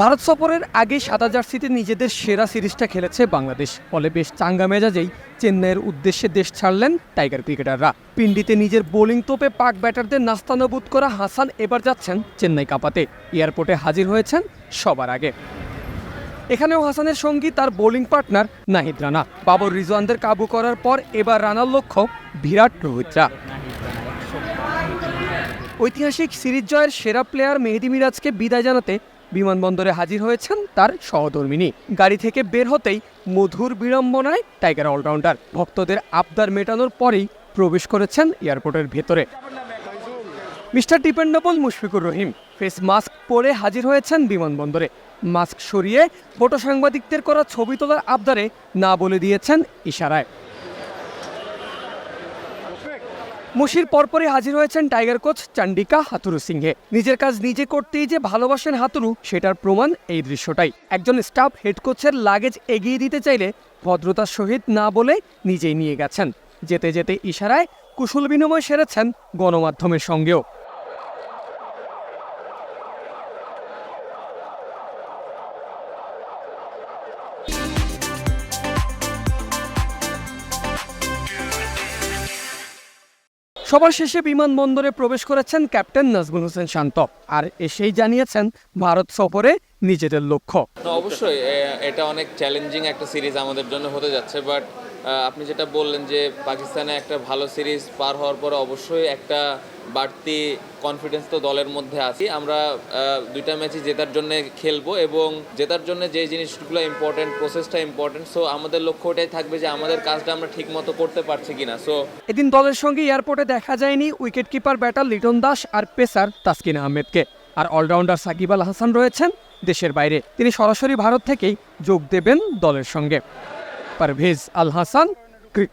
ভারত সফরের আগে সাদা জার্সিতে নিজেদের সেরা সিরিজটা খেলেছে বাংলাদেশ। ফলে বেশ চাঙ্গা মেজাজেই চেন্নাইয়ের উদ্দেশ্যে দেশ ছাড়লেন টাইগার ক্রিকেটাররা। পিন্ডিতে নিজের বোলিং তোপে পাক ব্যাটারদের নাস্তানাবুদ করা হাসান এবার যাচ্ছেন চেন্নাই কাপাতে। এয়ারপোর্টে হাজির হয়েছেন সবার আগে। এখানেও হাসানের সঙ্গী তার বোলিং পার্টনার নাহিদ রানা। বাবর রিজওয়ানদের কাবু করার পর এবার রানার লক্ষ্য বিরাট রোহিতরা। ঐতিহাসিক সিরিজ জয়ের সেরা প্লেয়ার মেহেদি মিরাজকে বিদায় জানাতে বিমানবন্দরে হাজির হয়েছেন তার সহধর্মিনী। গাড়ি থেকে বের হতেই মধুর বিড়ম্বনায় টাইগার অলরাউন্ডার। ভক্তদের আবদার মেটানোর পরেই প্রবেশ করেছেন এয়ারপোর্টের ভেতরে। Mister dependable Mushfiqur Rahim face mask পরে হাজির হয়েছেন বিমানবন্দরে। মাস্ক সরিয়ে ফটো সাংবাদিকদের করা ছবি তোলার আবদারে না বলে দিয়েছেন ইশারায়। মুশির পরপরই হাজির হয়েছেন টাইগার কোচ চান্ডিকা হাতুরু সিংহে। নিজের কাজ নিজে করতেই যে ভালোবাসেন হাতুরু, সেটার প্রমাণ এই দৃশ্যটাই। একজন স্টাফ হেড কোচের লাগেজ এগিয়ে দিতে চাইলে ভদ্রতার সহিত না বলে নিজেই নিয়ে গেছেন। যেতে যেতে ইশারায় কুশল বিনিময় সেরেছেন গণমাধ্যমের সঙ্গেও। সবার শেষে বিমানবন্দরে প্রবেশ করেছেন ক্যাপ্টেন নাজমুল হোসেন শান্ত। আর এসেই জানিয়েছেন, ভারত সফরে নিজেদের লক্ষ্য। অবশ্যই এটা অনেক চ্যালেঞ্জিং একটা সিরিজ আমাদের জন্য হতে যাচ্ছে বাট আপনি যেটা বললেন যে পাকিস্তানে একটা ভালো সিরিজ পার হওয়ার পরে অবশ্যই একটা বাড়তি কনফিডেন্স তো দলের মধ্যে আছে আমরা দুইটা ম্যাচই জেতার জন্য খেলব এবং জেতার জন্য যে জিনিসগুলো ইম্পর্টেন্ট প্রসেসটা ইম্পর্টেন্ট সো আমাদের লক্ষ্য ওটাই থাকবে যে আমাদের কাজটা আমরা ঠিক মতো করতে পারছি কিনা। সো এদিন দলের সঙ্গে এয়ারপোর্টে দেখা যায়নি wicket keeper batter Liton Das আর পেসার তাসকিন আহমেদকে। আর অলরাউন্ডার সাকিব আল হাসান রয়েছেন দেশের বাইরে। তিনি সরাসরি ভারত থেকেই যোগ দেবেন দলের সঙ্গে। পারভেজ আল হাসান ক্রিক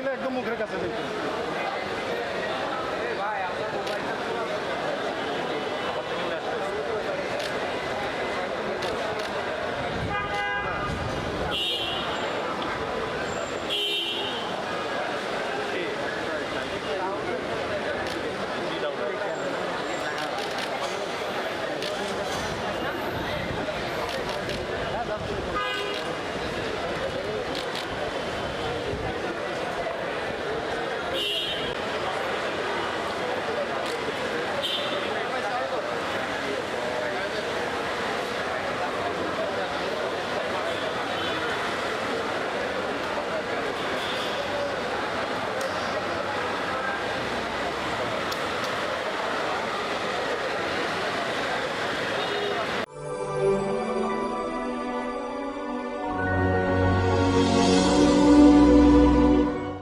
এলে একদম মুখের কাছে দেখো